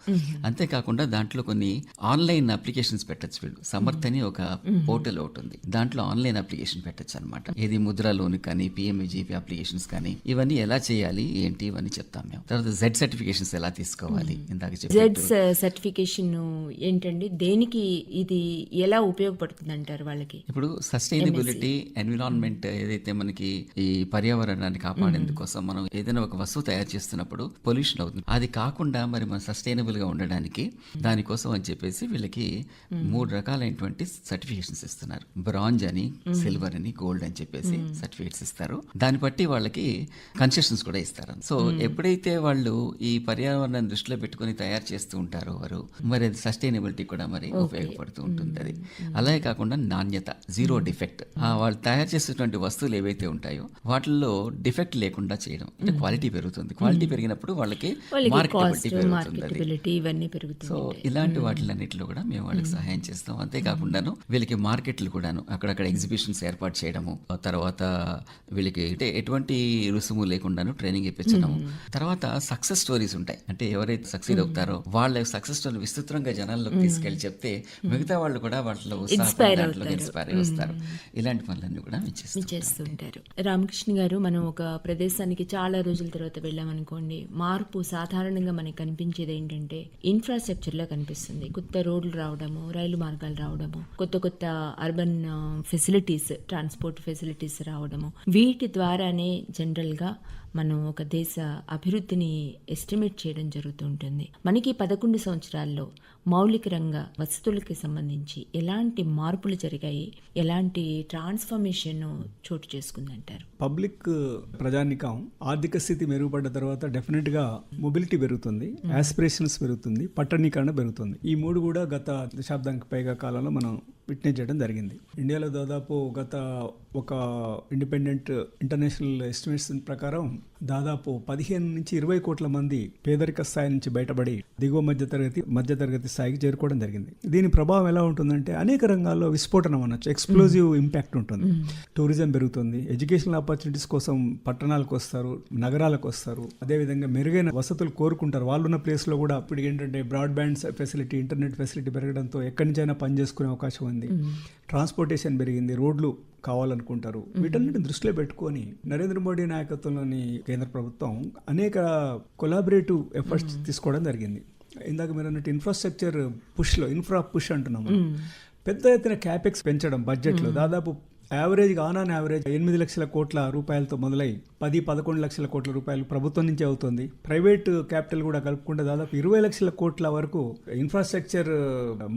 అంతేకాకుండా దాంట్లో కొన్ని ఆన్లైన్ అప్లికేషన్స్ పెట్టచ్చు వీళ్ళు. సమర్థ్ అని ఒక పోర్టల్ ఒకటి ఉంది. దాంట్లో ఆన్లైన్ అప్లికేషన్ పెట్టచ్చు అనమాట ఏది ముద్ర లోన్ కానీ పిఎంఈజీపీ అప్లికేషన్స్ కానీ ఇవన్నీ ఎలా చేయాలి ఏంటి ఇవన్నీ చెప్తాం మేము. తర్వాత జెడ్ సర్టిఫికేషన్స్ ఎలా తీసుకోవాలి ఇందాక జెడ్ సర్టిఫికేషన్ ఏంటండి? దేనికి ఇది ఎలా ఉపయోగపడుతుంది అంటారు వాళ్ళకి? ఇప్పుడు సస్టైనబిలిటీ ఎన్విరాన్మెంట్ ఏదైతే మనకి ఈ పర్యావరణాన్ని కాపాడేందుకోసం మనం ఏదైనా ఒక వస్తువు తయారు చేస్తున్నప్పుడు పొల్యూషన్ అవుతుంది. అది కాకుండా మరి మనం సస్టైనబుల్గా ఉండడానికి దానికోసం అని చెప్పేసి వీళ్ళకి మూడు రకాలైనటువంటి సర్టిఫికేషన్స్ ఇస్తున్నారు. బ్రాంజ్ అని సిల్వర్ అని గోల్డ్ అని చెప్పేసి సర్టిఫికేట్స్ ఇస్తారు. దాన్ని బట్టి వాళ్ళకి కన్సెషన్స్ కూడా ఇస్తారు. సో ఎప్పుడైతే వాళ్ళు ఈ పర్యావరణాన్ని దృష్టిలో పెట్టుకొని తయారు చేస్తూ ఉంటారో వారు మరి అది సస్టైనబిలిటీ కూడా మరి ఉపయోగపడుతూ ఉంటుంది అది. అలాగే కాకుండా నాణ్యత జీరో డిఫెక్ట్ వాళ్ళు తయారు చేసేటువంటి వస్తువులు ఏవైతే ఉంటాయో వాటిల్లో డిఫెక్ట్ లేకుండా చేయడం. అంటే క్వాలిటీ పెరుగుతుంది. క్వాలిటీ పెరిగినప్పుడు వాళ్ళకి మార్కెటబిలిటీ పెరుగుతుంది ఇవన్నీ పెరుగుతుంది. సో ఇలాంటి వాటిలన్నిటిలో కూడా మేము వాళ్ళకి సహాయం చేస్తాం. అంతేకాకుండాను వీళ్ళకి మార్కెట్లు కూడాను అక్కడక్కడ ఎగ్జిబిషన్స్ ఏర్పాటు చేయడము తర్వాత వీళ్ళకి అంటే ఎటువంటి రుసుము లేకుండాను ట్రైనింగ్ ఇప్పించడము. తర్వాత సక్సెస్ స్టోరీస్ ఉంటాయి. అంటే ఎవరైతే సక్సీడ్ అవుతారో వాళ్ళ సక్సెస్ స్టోరీ విస్తృతంగా జనాల్లోకి తీసుకెళ్ళి చెప్తే మిగతా వాళ్ళు కూడా వాటిలో ఇన్స్పైర్ వస్తారు. ఇలాంటి పనులన్నీ కూడా చేస్తుంటారు రామకృష్ణ గారు మనం ఒక ప్రదేశానికి చాలా రోజుల తర్వాత వెళ్ళామనుకోండి మార్పు సాధారణంగా మనకి కనిపించేది ఏంటంటే ఇన్ఫ్రాస్ట్రక్చర్లో కనిపిస్తుంది. కొత్త రోడ్లు రావడము రైలు మార్గాలు రావడము కొత్త కొత్త అర్బన్ ఫెసిలిటీస్ ట్రాన్స్పోర్ట్ ఫెసిలిటీస్ రావడము. వీటి ద్వారానే జనరల్గా మనం ఒక దేశ అభివృద్ధిని ఎస్టిమేట్ చేయడం జరుగుతుంటుంది మనకి పదకొండు సంవత్సరాల్లో మౌలిక రంగ వసతులకి సంబంధించి ఎలాంటి మార్పులు జరిగాయి? ఎలాంటి ట్రాన్స్ఫర్మేషన్ చోటు చేసుకుందంటారు? పబ్లిక్ ప్రజానికం ఆర్థిక స్థితి మెరుగుపడ్డ తర్వాత డెఫినెట్గా మొబిలిటీ పెరుగుతుంది ఆస్పిరేషన్స్ పెరుగుతుంది పట్టణీకరణ పెరుగుతుంది. ఈ మూడు కూడా గత దశాబ్దానికి పైగా కాలంలో మనం విట్నెస్ చేయడం జరిగింది. ఇండియాలో దాదాపు గత ఒక ఇండిపెండెంట్ ఇంటర్నేషనల్ ఎస్టిమేట్స్ ప్రకారం దాదాపు పదిహేను నుంచి ఇరవై కోట్ల మంది పేదరిక స్థాయి నుంచి బయటపడి దిగువ మధ్య తరగతి మధ్య తరగతి స్థాయికి చేరుకోవడం జరిగింది. దీని ప్రభావం ఎలా ఉంటుందంటే అనేక రంగాల్లో విస్ఫోటనం అనొచ్చు. ఎక్స్ప్లోజివ్ ఇంపాక్ట్ ఉంటుంది. టూరిజం పెరుగుతుంది. ఎడ్యుకేషనల్ ఆపర్చునిటీస్ కోసం పట్టణాలకు వస్తారు నగరాలకు వస్తారు. అదేవిధంగా మెరుగైన వసతులు కోరుకుంటారు. వాళ్ళు ఉన్న ప్లేస్లో కూడా ఇప్పుడు ఏంటంటే బ్రాడ్బ్యాండ్ ఫెసిలిటీ ఇంటర్నెట్ ఫెసిలిటీ పెరగడంతో ఎక్కడి నుంచైనా పని చేసుకునే అవకాశం ఉంది. ట్రాన్స్పోర్టేషన్ పెరిగింది. రోడ్లు కావాలనుకుంటారు. వీటన్నిటిని దృష్టిలో పెట్టుకొని నరేంద్ర మోడీ నాయకత్వంలోని కేంద్ర ప్రభుత్వం అనేక కొలాబరేటివ్ ఎఫర్ట్స్ తీసుకోవడం జరిగింది. ఇందాక మీరు అన్నట్టు ఇన్ఫ్రాస్ట్రక్చర్ పుష్లో ఇన్ఫ్రా పుష్ అంటున్నాం మనం. పెద్ద ఎత్తున క్యాపెక్స్ పెంచడం బడ్జెట్లో దాదాపు యావరేజ్గా ఆన్ ఆన్ యావరేజ్ ఎనిమిది లక్షల కోట్ల రూపాయలతో మొదలై పది పదకొండు లక్షల కోట్ల రూపాయలు ప్రభుత్వం నుంచి అవుతుంది. ప్రైవేట్ క్యాపిటల్ కూడా కలుపుకుంటే దాదాపు ఇరవై లక్షల కోట్ల వరకు ఇన్ఫ్రాస్ట్రక్చర్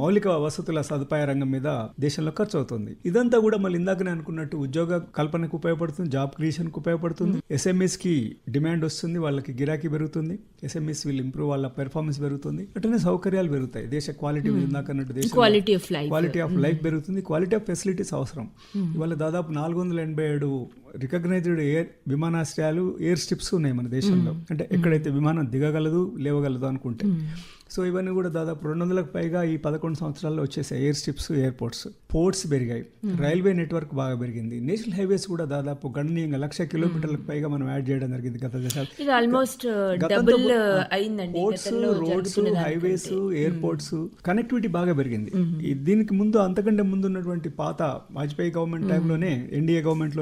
మౌలిక వసతుల సదుపాయ రంగం మీద దేశంలో ఖర్చు అవుతుంది. ఇదంతా కూడా మళ్ళీ ఇందాకనే అనుకున్నట్టు ఉద్యోగ కల్పనకు ఉపయోగపడుతుంది జాబ్ క్రియేషన్కు ఉపయోగపడుతుంది ఎస్ఎంఎస్కి డిమాండ్ వస్తుంది వాళ్ళకి గిరాకీ పెరుగుతుంది. ఎస్ఎంఎస్ విల్ ఇంప్రూవ్ వాళ్ళ పెర్ఫార్మెన్స్ పెరుగుతుంది. అట్లనే సౌకర్యాలు పెరుగుతాయి. దేశ క్వాలిటీ ఇందాక అన్నట్టు దేశ quality of life quality of life పెరుగుతుంది. క్వాలిటీ ఆఫ్ ఫెసిలిటీస్ అవసరం. ఇవాళ దాదాపు నాలుగు వందల ఎనభై ఏడు రికగ్నైజ్డ్ ఎయిర్ విమానాశ్రయాలు ఎయిర్ స్ట్రిప్స్ ఉన్నాయి మన దేశంలో. అంటే ఎక్కడైతే విమానం దిగగలదు లేవగలదు అనుకుంటే. సో ఇవన్నీ కూడా దాదాపు రెండు వందలకు పైగా ఈ పదకొండు సంవత్సరాల్లో వచ్చేసాయి ఎయిర్ స్ట్రిప్స్ ఎయిర్పోర్ట్స్ పోర్ట్స్. పెరిగాయి. రైల్వే నెట్వర్క్ బాగా పెరిగింది. నేషనల్ హైవేస్ కూడా దాదాపు గణనీయంగా లక్ష కిలోమీటర్లకు పైగా మనం యాడ్ చేయడం జరిగింది గత దశాలు ఆల్మోస్ట్ పో- అయిందండి ports roads highways airports connectivity బాగా పెరిగింది. దీనికి ముందు అంతకంటే ముందు ఉన్నటువంటి పాత వాజ్పేయి గవర్నమెంట్ టైంలోనే ఎన్డీఏ గవర్నమెంట్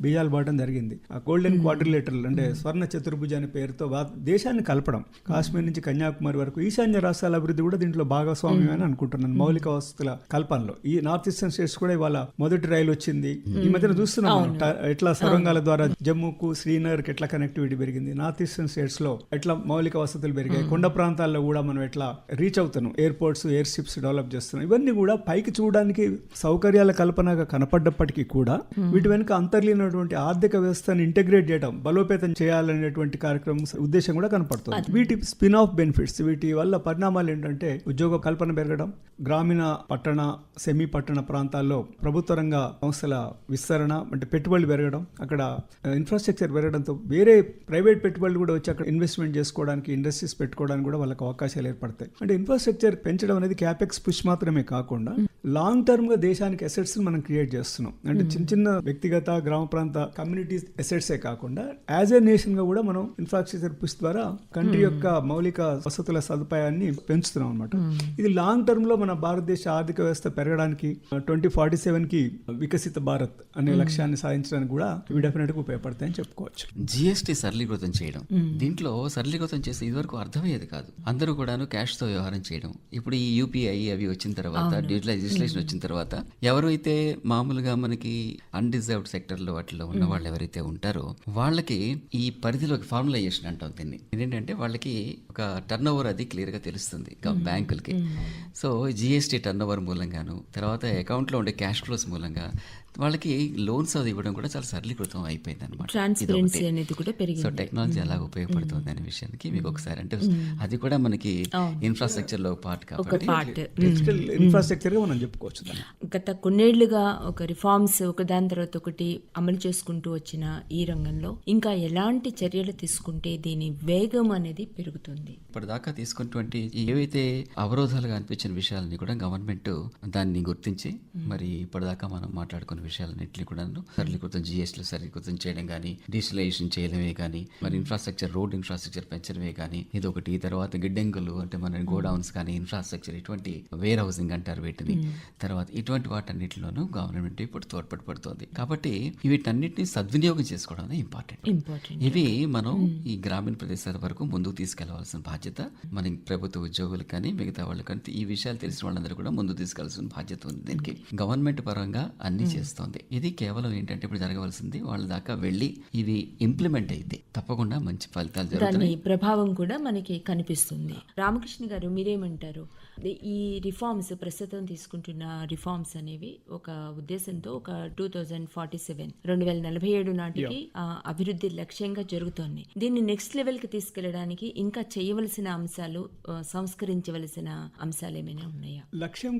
బీజాలు పడడం జరిగింది. ఆ గోల్డెన్ క్వాడ్రిలేటరల్ అంటే స్వర్ణ చతుర్భుజ అనే పేరుతో దేశాన్ని కలపడం. కాశ్మీర్ నుంచి కన్యాకుమారి వరకు ఈశాన్య రాష్ట్రాల అభివృద్ధి కూడా దీంట్లో భాగస్వామ్యం అని అనుకుంటున్నాను. మౌలిక వసతుల కల్పనలో. ఈ నార్త్ ఈస్టర్న్ స్టేట్స్ కూడా ఇవాళ మొదటి రైలు వచ్చింది. ఈ మధ్యన చూస్తున్నాం ఎట్లా సొరంగాల ద్వారా జమ్మూకు శ్రీనగర్కి ఎట్లా కనెక్టివిటీ పెరిగింది. నార్త్ ఈస్టర్న్ స్టేట్స్లో ఎట్లా మౌలిక వసతులు పెరిగాయి. కొండ ప్రాంతాల్లో కూడా మనం ఎట్లా రీచ్ అవుతున్నాం. ఎయిర్పోర్ట్స్ ఎయిర్ షిప్స్ డెవలప్ చేస్తున్నాం. ఇవన్నీ కూడా పైకి చూడడానికి సౌకర్యాల కల్పనగా కనపడ్డప్పటికీ కూడా వీటి వెనుక అంతర్లీనటువంటి ఆర్థిక వ్యవస్థను ఇంటగ్రేట్ చేయడం బలోపేతం చేయాలనేటువంటి కార్యక్రమం ఉద్దేశం కూడా కనపడుతుంది. వీటి స్పిన్ ఆఫ్ బెనిఫిట్స్ వీటి వల్ల పరిణామాలు ఏంటంటే ఉద్యోగ కల్పన పెరగడం గ్రామీణ పట్టణ సెమీ పట్టణ ప్రాంతాల్లో ప్రభుత్వ రంగ సంస్థల విస్తరణ అంటే పెట్టుబడులు పెరగడం అక్కడ ఇన్ఫ్రాస్ట్రక్చర్ పెరగడంతో వేరే ప్రైవేట్ పెట్టుబడులు కూడా వచ్చి అక్కడ ఇన్వెస్ట్మెంట్ చేసుకోవడానికి ఇండస్ట్రీస్ పెట్టుకోవడానికి కూడా వాళ్ళకి అవకాశాలు ఏర్పడతాయి. అంటే ఇన్ఫ్రాస్ట్రక్చర్ పెంచడం అనేది క్యాపెక్స్ పుష్ మాత్రమే కాకుండా లాంగ్ టర్మ్గా దేశానికి అసెట్స్ మనం క్రియేట్ చేస్తున్నాం. అంటే చిన్న చిన్న వ్యక్తిగత గ్రామ ప్రాంత కమ్యూనిటీస్ అసెట్సే కాకుండా యాజ్ ఎ నేషన్గా కూడా మనం ఇన్ఫ్రాస్ట్రక్చర్ పుష్ ద్వారా కంట్రీ యొక్క మౌలిక వసతుల సదుపాయాన్ని పెంచుతున్నాం అనమాట ఇది లాంగ్ టర్మ్లో మన భారతదేశ ఆర్థిక వ్యవస్థ పెరగడానికి ట్వంటీ ఫార్టీ సెవెన్కి వికసిత భారత్ అనే లక్ష్యాన్ని సాధించడానికి కూడా ఇవి డెఫినెట్గా ఉపయోగపడతాయని చెప్పుకోవచ్చు. జిఎస్టీ సరళీకృతం చేయడం. దీంట్లో సరళీకృతం చేస్తే ఇదివరకు అర్థమయ్యేది కాదు. అందరూ కూడాను క్యాష్తో వ్యవహారం చేయడం. ఇప్పుడు ఈ యూపీఐ అవి వచ్చిన తర్వాత డిజిటలైజేషన్ వచ్చిన తర్వాత ఎవరైతే మామూలుగా మనకి అన్డిజర్వ్డ్ సెక్టర్ లో వాటిలో ఉన్న వాళ్ళు ఎవరైతే ఉంటారో వాళ్ళకి ఈ పరిధిలోకి ఫార్ములైజేషన్ అంటాం దీన్ని. ఏంటంటే వాళ్ళకి ఒక టర్న్ ఓవర్ అది క్లియర్గా తెలుస్తుంది బ్యాంకులకి సో జిఎస్టీ టర్న్ ఓవర్ మూలంగాను తర్వాత అకౌంట్లో ఉండే క్యాష్ ఫ్లోస్ మూలంగా వాళ్ళకి లోన్స్ అది ఇవ్వడం కూడా చాలా సరళీకృతం అయిపోయింది అనమాట ట్రాన్స్పరెన్సీ అనేది కూడా సో పెరిగింది టెక్నాలజీ ఎలా ఉపయోగపడుతుంది అనే విషయానికి మీకు ఒకసారి అంటే అది కూడా మనకి ఇన్ఫ్రాస్ట్రక్చర్లో పార్ట్ ఒక కాబట్టి పార్ట్ డిజిటల్ ఇన్ఫ్రాస్ట్రక్చర్ మనం చెప్పుకోవచ్చు గత కొన్నేళ్ళుగా ఒక రిఫార్మ్స్ ఒకదాని తర్వాత ఒకటి అమలు చేసుకుంటూ వచ్చిన ఈ రంగంలో ఇంకా ఎలాంటి చర్యలు తీసుకుంటే దీని వేగం అనేది పెరుగుతుంది? ఇప్పటిదాకా తీసుకున్నటువంటి ఏవైతే అవరోధాలుగా అనిపించిన విషయాలని కూడా గవర్నమెంట్ దాన్ని గుర్తించి మరి ఇప్పటిదాకా మనం మాట్లాడుకున్న విషయాలన్నింటినీ కూడా సరళీకృతం జిఎస్టీలు సరళీకృతం చేయడం కానీ డిజిటలైజేషన్ చేయడమే కానీ మరి ఇన్ఫ్రాస్ట్రక్చర్ రోడ్ ఇన్ఫ్రాస్ట్రక్చర్ పెంచడమే కానీ ఇది ఒకటి తర్వాత గిడ్డంగులు అంటే మన గోడౌన్స్ కానీ ఇన్ఫ్రాస్ట్రక్చర్ ఇటువంటి వేర్ హౌసింగ్ అంటారు వీటిని. తర్వాత ఇటువంటి వాటన్నిటిలోనూ గవర్నమెంట్ ఇప్పుడు తోడ్పడి పడుతోంది. కాబట్టి వీటన్నిటిని సద్వినియోగం చేసుకోవడం అనేది ఇంపార్టెంట్ ఇవి మనం ఈ గ్రామీణ ప్రదేశాల వరకు ముందుకు తీసుకెళ్ళవలసిన బాధ్యత. మన ప్రభుత్వ ఉద్యోగులకు కానీ మిగతా వాళ్ళకి కానీ ఈ విషయాలు తెలిసిన వాళ్ళందరూ కూడా ముందుకు తీసుకెళ్ళాల్సిన బాధ్యత ఉంది దీనికి. గవర్నమెంట్ పరంగా అన్ని చేస్తోంది ఇది కేవలం ఏంటంటే ఇప్పుడు జరగవలసింది వాళ్ళ దాకా వెళ్ళి ఇవి ఇంప్లిమెంట్ అయితే తప్పకుండా మంచి ఫలితాలు దాని జరుగుతాయి. ప్రభావం కూడా మనకి కనిపిస్తుంది. రామకృష్ణ గారు మీరేమంటారు? ఈ రిఫార్మ్స్ ప్రస్తుతం తీసుకుంటున్న రిఫార్మ్స్ అనేవి ఒక ఉద్దేశంతో ఒక టూ థౌజండ్ ఫార్టీ సెవెన్ రెండు వేల నలభై ఏడు నాటికి అభివృద్ధి లక్ష్యంగా జరుగుతోంది. దీన్ని నెక్స్ట్ లెవెల్కి తీసుకెళ్ళడానికి ఇంకా చేయవలసిన అంశాలు సంస్కరించవలసిన అంశాలు ఏమైనా ఉన్నాయా? లక్ష్యం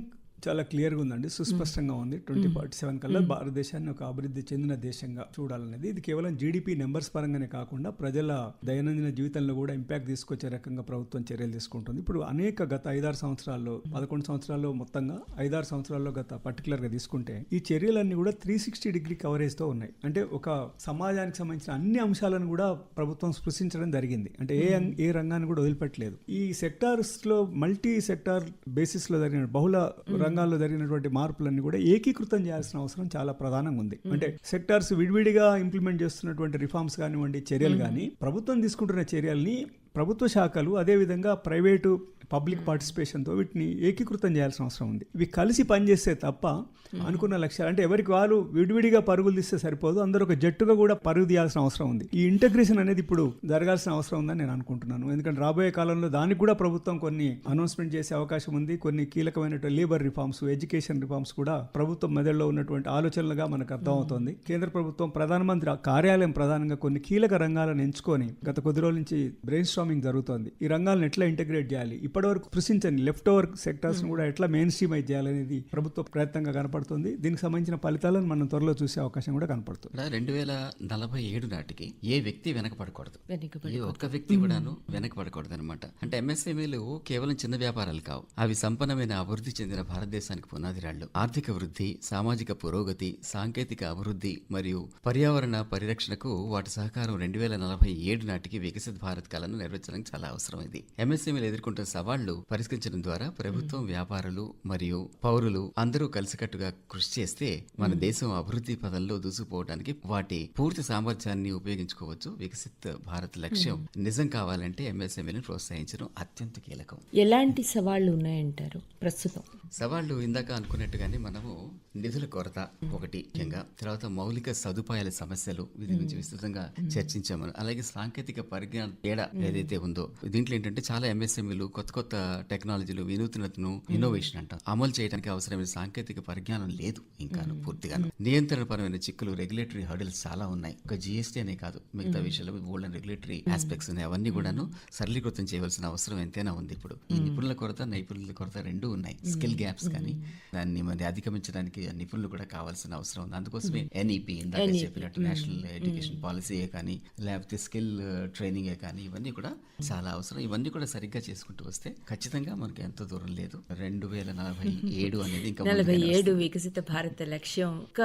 చాలా క్లియర్గా ఉందండి. సుస్పష్టంగా ఉంది. ట్వంటీ ఫార్టీ సెవెన్ కల్లా భారతదేశాన్ని ఒక అభివృద్ధి చెందిన దేశంగా చూడాలనేది. ఇది కేవలం జీడిపి నెంబర్స్ పరంగానే కాకుండా ప్రజల దైనందిన జీవితంలో కూడా ఇంపాక్ట్ తీసుకొచ్చే రకంగా ప్రభుత్వం చర్యలు తీసుకుంటుంది. ఇప్పుడు అనేక గత ఐదారు సంవత్సరాల్లో పదకొండు సంవత్సరాల్లో మొత్తంగా ఐదారు సంవత్సరాల్లో గత పర్టికులర్గా తీసుకుంటే ఈ చర్యలన్నీ కూడా త్రీ సిక్స్టీ డిగ్రీ కవరేజ్తో ఉన్నాయి. అంటే ఒక సమాజానికి సంబంధించిన అన్ని అంశాలను కూడా ప్రభుత్వం స్పృశించడం జరిగింది. అంటే ఏ ఏ రంగాన్ని కూడా వదిలిపెట్టలేదు. ఈ సెక్టార్స్లో మల్టీ సెక్టార్ బేసిస్లో జరిగిన బహుళ రంగాల్లో జరిగినటువంటి మార్పులన్నీ కూడా ఏకీకృతం చేయాల్సిన అవసరం చాలా ప్రధానంగా ఉంది. అంటే సెక్టార్స్ విడివిడిగా ఇంప్లిమెంట్ చేస్తున్నటువంటి రిఫార్మ్స్ కానివ్వండి చర్యలు కానీ ప్రభుత్వం తీసుకుంటున్న చర్యల్ని ప్రభుత్వ శాఖలు అదేవిధంగా ప్రైవేటు పబ్లిక్ పార్టిసిపేషన్తో వీటిని ఏకీకృతం చేయాల్సిన అవసరం ఉంది. ఇవి కలిసి పనిచేస్తే తప్ప అనుకున్న లక్ష్యాలు అంటే ఎవరికి వాళ్ళు విడివిడిగా పరుగులు తీస్తే సరిపోదు అందరూ ఒక జట్టుగా కూడా పరుగు తీయాల్సిన అవసరం ఉంది. ఈ ఇంటగ్రేషన్ అనేది ఇప్పుడు జరగాల్సిన అవసరం ఉందని నేను అనుకుంటున్నాను. ఎందుకంటే రాబోయే కాలంలో దానికి కూడా ప్రభుత్వం కొన్ని అనౌన్స్మెంట్ చేసే అవకాశం ఉంది. కొన్ని కీలకమైనటువంటి లేబర్ రిఫార్మ్స్ ఎడ్యుకేషన్ రిఫార్మ్స్ కూడా ప్రభుత్వం మెదడులో ఉన్నటువంటి ఆలోచనలుగా మనకు అర్థమవుతోంది. కేంద్ర ప్రభుత్వం ప్రధానమంత్రి కార్యాలయం ప్రధానంగా కొన్ని కీలక రంగాలను ఎంచుకొని గత కొద్ది రోజుల నుంచి బ్రెయిన్ స్టామింగ్ జరుగుతోంది. ఈ రంగాలను ఎట్లా ఇంటగ్రేట్ చేయాలి? ఇప్పటివరకు కృషించని లెఫ్ట్ ఓవర్ సెక్టర్స్ కూడా ఎట్లా మెయిన్ స్ట్రీమ్ చేయాలనేది ప్రభుత్వ ప్రయత్నంగా కనపడుతుంది. దీనికి సంబంధించిన ఫలితాలను మనం త్వరలో చూసే అవకాశం కూడా కనపడుతుంది. రెండు వేల నలభై ఏడు నాటికి ఏ వ్యక్తి వెనకపడకూడదు. ఏ ఒక్క వ్యక్తి కూడాను వెనకపడకూడదు అనమాట అంటే ఎంఎస్ఎంఈలు కేవలం చిన్న వ్యాపారాలు కావు. అవి సంపన్నమైన అభివృద్ధి చెందిన భారతదేశానికి పునాది రాళ్ళు ఆర్థిక వృద్ధి సామాజిక పురోగతి సాంకేతిక అభివృద్ధి మరియు పర్యావరణ పరిరక్షణకు వాటి సహకారం రెండు వేల నలభై ఏడు నాటికి వికసిత్ భారత్ కళను నెరవేర్చడం చాలా అవసరం ఇది. ఎంఎస్ఎంఈలు ఎదుర్కొంటున్న సవాళ్ళు పరిష్కరించడం ద్వారా ప్రభుత్వం వ్యాపారులు మరియు పౌరులు అందరూ కలిసికట్టుగా కృషి చేస్తే మన దేశం అభివృద్ధి పదంలో దూసుకుపోవడానికి వాటి పూర్తి సామర్థ్యాన్ని ఉపయోగించుకోవచ్చు. వికసిత్ భారత్ లక్ష్యం నిజం కావాలంటే ఎంఎస్ఎంఈలను ప్రోత్సహించడం అత్యంత కీలకం. ఎలాంటి సవాళ్ళు ఉన్నాయంటారు? ప్రస్తుతం. సవాళ్ళు ఇందాక అనుకున్నట్టుగానే మనము నిధుల కొరత ఒకటి ముఖ్యంగా తర్వాత మౌలిక సదుపాయాల సమస్యలు వీటి గురించి విస్తృతంగా చర్చించాము. అలాగే సాంకేతిక పరిజ్ఞానం తేడా ఏదైతే ఉందో దీంట్లో ఏంటంటే చాలా ఎంఎస్ఎంఈలు కొత్త కొత్త టెక్నాలజీలు వినూత్నతను ఇన్నోవేషన్ అంట. అమలు చేయడానికి అవసరమైన సాంకేతిక పరిజ్ఞానం లేదు ఇంకా పూర్తిగాను. నియంత్రణపరమైన చిక్కులు రెగ్యులేటరీ హర్డిల్స్ చాలా ఉన్నాయి. ఒక జిఎస్టీ అనే కాదు మిగతా విషయాలు ఓల్డ్ రెగ్యులేటరీ ఆస్పెక్ట్స్ ఉన్నాయి. అవన్నీ కూడాను సరళీకృతం చేయవలసిన అవసరం ఎంతైనా ఉంది ఇప్పుడు. ఈ నిపుణుల కొరత నైపుణ్యుల కొరత రెండు ఉన్నాయి. స్కిల్ గ్యాప్స్ కానీ దాన్ని మరి అధిగమించడానికి నిపుణులు కూడా కావాల్సిన అవసరం ఉంది. అందుకోసమే ఎన్ఈపి ఇందాక చెప్పినట్టు నేషనల్ ఎడ్యుకేషన్ పాలసీయే కానీ లేకపోతే స్కిల్ ట్రైనింగే కానీ ఇవన్నీ కూడా చాలా అవసరం. ఇవన్నీ కూడా సరిగ్గా చేసుకుంటూ వస్తే ఖచ్చితంగా మనకి ఎంతో దూరం లేదు. రెండు వేల నలభై ఏడు అనేది ఇంకా నలభై ఏడు వికసిత భారత లక్ష్యం ఒక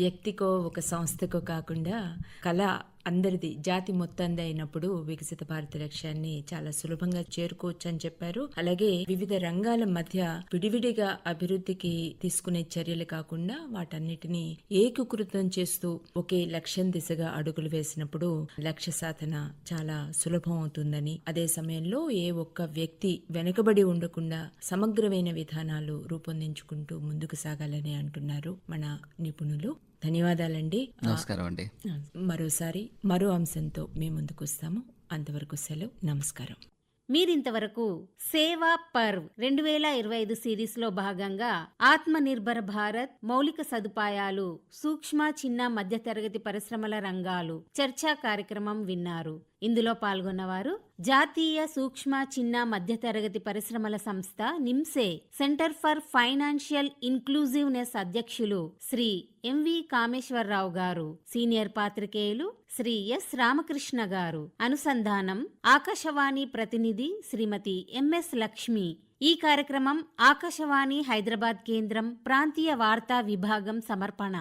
వ్యక్తికో ఒక సంస్థకో కాకుండా కళ అందరిది జాతి మొత్తంది అయినప్పుడు వికసిత భారత లక్ష్యాన్ని చాలా సులభంగా చేరుకోవచ్చు అని చెప్పారు. అలాగే వివిధ రంగాల మధ్య విడివిడిగా అభివృద్ధికి తీసుకునే చర్యలు కాకుండా వాటన్నిటిని ఏకీకృతం చేస్తూ ఒకే లక్ష్యం దిశగా అడుగులు వేసినప్పుడు లక్ష్య సాధన చాలా సులభం అవుతుందని. అదే సమయంలో ఏ ఒక్క వ్యక్తి వెనుకబడి ఉండకుండా సమగ్రమైన విధానాలు రూపొందించుకుంటూ ముందుకు సాగాలని అంటున్నారు మన నిపుణులు. ధన్యవాదాలండి. నమస్కారం అండి. మరోసారి మరో అంశంతో మేము ముందుకు వస్తాము. అంతవరకు సెలవు. నమస్కారం. మీరింతవరకు సేవా పర్వ్ రెండు వేల ఇరవై ఐదు సిరీస్లో భాగంగా ఆత్మ నిర్భర భారత్ మౌలిక సదుపాయాలు సూక్ష్మ చిన్న మధ్యతరగతి పరిశ్రమల రంగాలు చర్చా కార్యక్రమం విన్నారు. ఇందులో పాల్గొన్నవారు జాతీయ సూక్ష్మ చిన్న మధ్యతరగతి పరిశ్రమల సంస్థ NIMSME centre for financial inclusiveness అధ్యక్షులు శ్రీ ఎంవి కామేశ్వరరావు గారు సీనియర్ పాత్రికేయులు శ్రీ ఎస్ రామకృష్ణ గారు. అనుసంధానం ఆకాశవాణి ప్రతినిధి శ్రీమతి ఎంఎస్ లక్ష్మి. ఈ కార్యక్రమం ఆకాశవాణి హైదరాబాద్ కేంద్రం ప్రాంతీయ వార్తా విభాగం సమర్పణ.